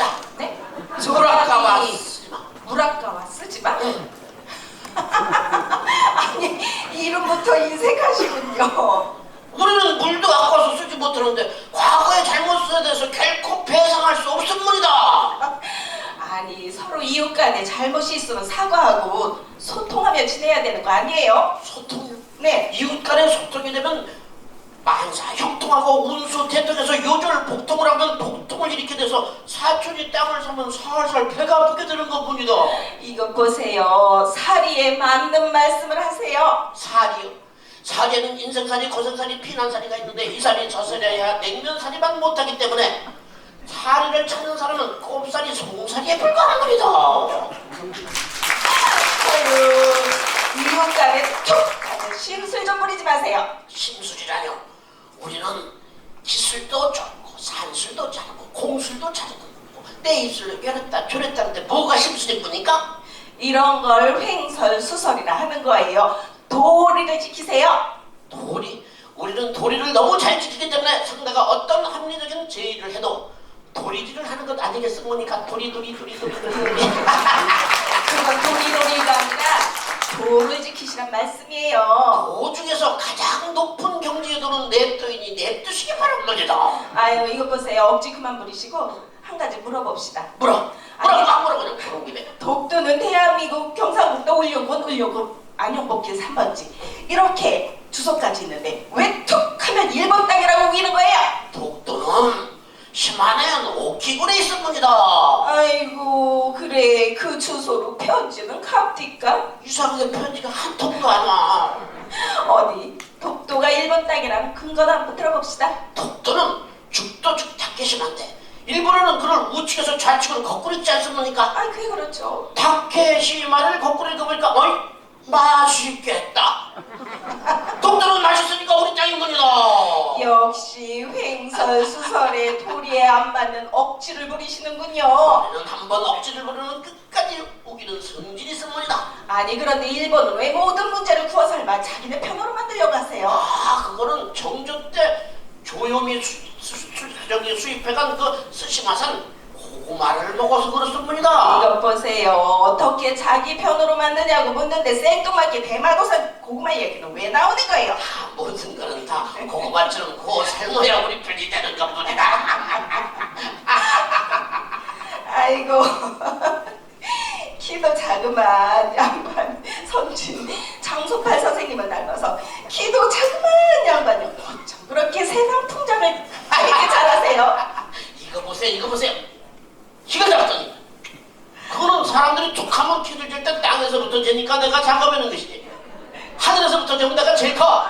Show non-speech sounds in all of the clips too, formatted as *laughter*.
쓰다. 네? 무라카와 쓰지마. 무라카와 쓰지마? 아니 이름부터 인색하시군요. 우리는 물도 아까워서 쓰지 못하는데 과거의 잘못에 대해서 결코 배상할 수 없은 물이다. 아니 서로 이웃 간에 잘못이 있으면 사과하고 소통하며 지내야 되는 거 아니에요? 소통? 네. 이웃 간에 소통이 되면 만사 형통하고 운수 대통해서 요절 복통을 하면 복통을 일으키게 돼서 사촌이 땅을 사면 살살 배가 아프게 되는 것뿐이다. 이것 보세요. 사리에 맞는 말씀을 하세요. 살이요. 살에는 인생살이, 고생살이, 피난살이가 있는데 이 살이 저 살이야 냉면살이만 못하기 때문에 살이를 찾는 사람은 꼽살이, 송살이에 불과한 겁니다. 아유, 이웃 간에 툭 심술 좀 부리지 마세요. 기 술도 좋고 산술도 잘하고 공술도 잘하고 내 입술로 이랬다 저랬다는데 뭐가 심술일 뿐니까? 이런 걸 횡설수설이라 하는 거예요. 도리를 지키세요. 도리. 우리는 도리를 너무 잘 지키기 때문에 상대가 어떤 합리적인 제의를 해도 도리질을 하는 것 아니겠습니까? 도리 도리 도리 도리 도리 도리. 그건 도리도리가 아니라 도를 지키시란 말씀이에요. 도 중에서 가장 높은 경지에 도는 냅도인이 냅두시기 바랍니다. 아유 이거 보세요. 억지 그만 부리시고 한 가지 물어봅시다. 물어. 물어. 막 물어 그냥 그런 김에. 독도는 대한민국 경상북도 울릉군 울릉군 안용복길 3번지 이렇게 주소까지 있는데 왜 툭 하면 일본 땅이라고 우기는 거예요? 독도는 시마네현 오키군에 있을 겁니다. 아이고 그래 그 주소로 편지는 갑디까? 이상하게 편지가 한 통도 안 와. 어디 독도가 일본 땅이라는 근거나 한번 들어봅시다. 독도는 죽도 죽 타케시마인데 일본어는 그를 우측에서 좌측으로 거꾸로 읽지 않습니까? 아 그게 그렇죠. 타케시마를 거꾸로 읽어보니까 어이 맛있겠다. 독도는 맛있으니까 우리 땅인 겁니다. 역시 횡설수설의 도리에 안 맞는 억지를 부리시는군요. 우리는 한번 억지를 부르면 끝까지 우기는 성질이 분이다. 아니 그런데 일본은 왜 모든 문제를 구워 삶아 자기네 편으로 만들려고 하세요? 아 그거는 정조 때 조요미 수, 수, 수, 저기 수입해간 그 스시마산 고구마를 먹어서 그렇습니다. 이것 보세요. 어떻게 자기 편으로 만드냐고 묻는데 생뚱맞게 대마도산 고구마 얘기는 왜 나오는 거예요? 아, 모든 거는 다 고구마처럼 고 삶아야 우리 편이 되는 것뿐이다. *laughs* 아이고 키도 자그만 양반 선진 장소팔 선생님을 닮아서 키도 자그만 양반이 어쩜 그렇게 세상 풍장을 이렇게 잘하세요? 이거 보세요, 이거 보세요. 키가 작더니 그거는 사람들이 툭하면 키를 질 때 땅에서부터 재니까 내가 작아보는 것이지. 하늘에서부터 재면 내가 제일 커.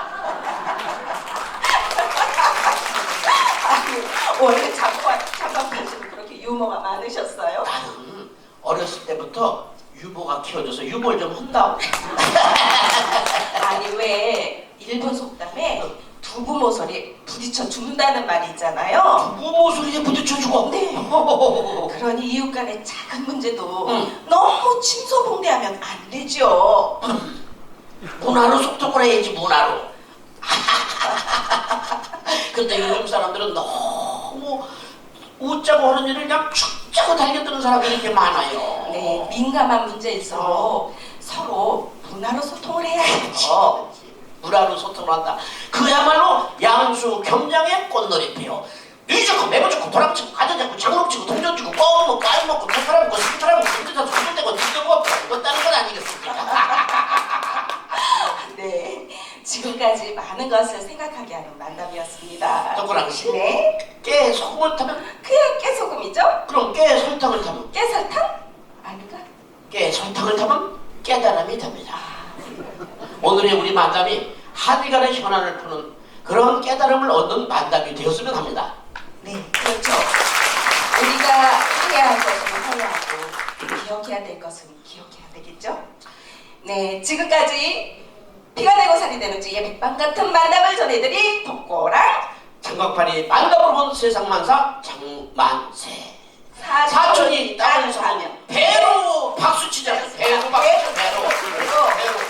아니 원래 장관 장관까지는 그렇게 유머가 많으셨어요? 나는 어렸을 때부터 유보가 키워줘서 유보를 좀 한다. 아니 왜 일본 속담에 두부 모서리 부딪혀 죽는다는 말이 있잖아요. 부모 소리에 부딪혀 죽어. 네. *laughs* 그러니 이웃 간의 작은 문제도 응. 너무 침소봉대하면 안 되죠. 문화로 소통을 해야지 문화로. *laughs* 근데 요즘 사람들은 너무 웃자고 하는 일을 그냥 축자고 달려드는 사람들이 이렇게 많아요. 네, 민감한 문제일수록 서로 문화로 소통을 해야죠. 문화로 소통을 한다. 그야말로 양수 겸장의 꽃놀이패요. 이 좋고 매부 좋고 도랑 치고 가전 잡고 장롱 치고 동전 치고 껌 먹고 알 먹고 탈탈 먹고 술탈 먹고 술대서 술대고 뒤져고 이거 다는 건 아니겠습니까? *laughs* 네, 지금까지 많은 것을 생각하게 하는 만남이었습니다. 동그랑 씨? 네, 깨 소금을 타면 그냥 깨소금이죠? 그럼 깨 설탕을 타면 깨설탕? 아닌가? 깨 설탕을 타면 깨달음이 됩니다. 오늘의 우리 만담이 한의간의 현안을 푸는 그런 깨달음을 얻는 만담이 되었으면 합니다. 네, 그렇죠. 우리가 해야 할 것은 해야 하고 기억해야 될 것은 기억해야 되겠죠? 네, 지금까지 피가 되고 살이 되는 주의 백방 같은 만남을 전해드린 독고랑 장광판이 만담 본 세상만사 장만세 사촌이 땅을 사면 배로 박수 치자 배로 박수 배로 배로 배로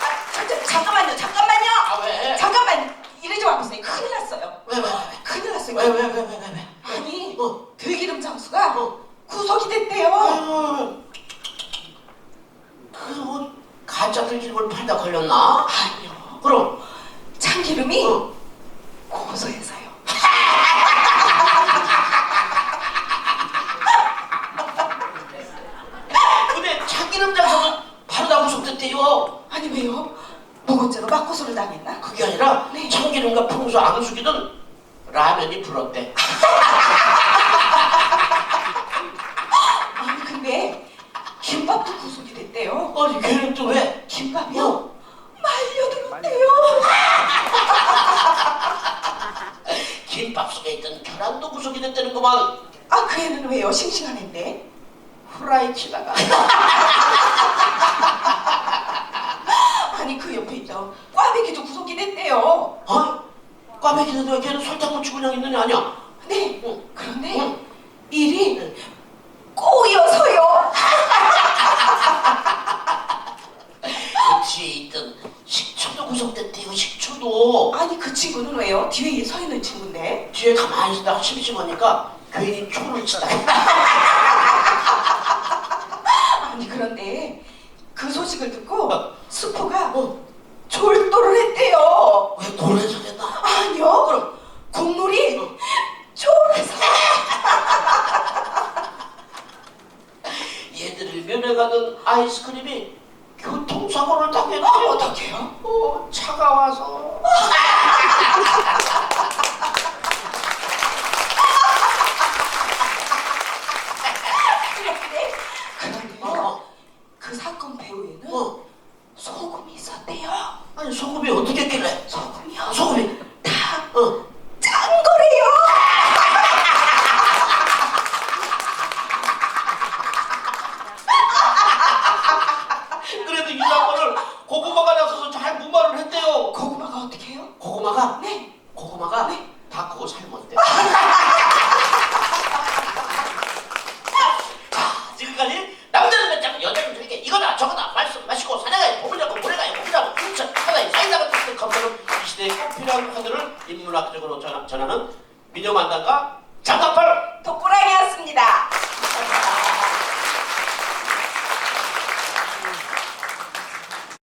아, 잠, 잠깐만요, 잠깐만요. 아 왜? 잠깐만 이러지 마 보세요. 큰일 났어요. 왜 왜 왜? 큰일 났어요. 왜 왜 왜 왜 왜 왜? 아니, 어. 들기름 장수가 어. 구속이 됐대요. 아유, 그뭐 가짜 들기름을 팔다 걸렸나? 아니요. 그럼 참기름이 어. 그게 아니라 참기름과 평소 안 숙이던 라면이 불었대. *laughs* 아니 근데 김밥도 구속이 됐대요. 아니 걔는 또 왜? 김밥이요? 어. 말려들었대요. *laughs* 김밥 속에 있던 계란도 구속이 됐다는 거만 아그 아, 애는 왜요? 싱싱한 애인데. 후라이 치다가. *laughs* 꽈배기도 구속이 됐대요. 어? 꽈배기는 왜 걔는 설탕 묻히고 그냥 있는 애 아니야? 네. 응. 그런데 응. 일이 응. 꼬여서요. 그 뒤에 있던 식초도 구성됐대요 식초도 아니, 그 친구는 왜요? 뒤에 서 있는 친구인데? 뒤에 가만히 있다가 심심하니까 괜히 초를 치다 *laughs* 가 아니, 그런데 그 소식을 듣고 어. 수포가 어? 졸도를 했대요. 왜 노래서 됐나? 아니요. 그럼 국물이 졸아서. 얘들을 면회가던 아이스크림이 교통사고를 당했대 아, 어떡해요? 어, 차가 와서 그런데, 그런데요. 어, 그 사건 배후에는 어. 소금이 있었대요. 아니 소금이 어떻게 했길래 소금이요? 소금이 다 어. 짠 거래요. *laughs* 그래도 이 사건을 고구마가 나서서 잘 무마를 했대요 고구마가 어떻게 해요? 고구마가 네. 고구마가 네. 다 그거 삶았대 자 지금까지 남자는 몇 장, 여자는 저렇게 이거다 저거다 말씀 마시고 사냥가에 보물 잡고 모래 가에 고기 잡고 훔쳐 바다에 사이다 같은 컴퓨터는 이 필요한 카드를 인문학적으로 전하- 전하는 만담가 장갑팔.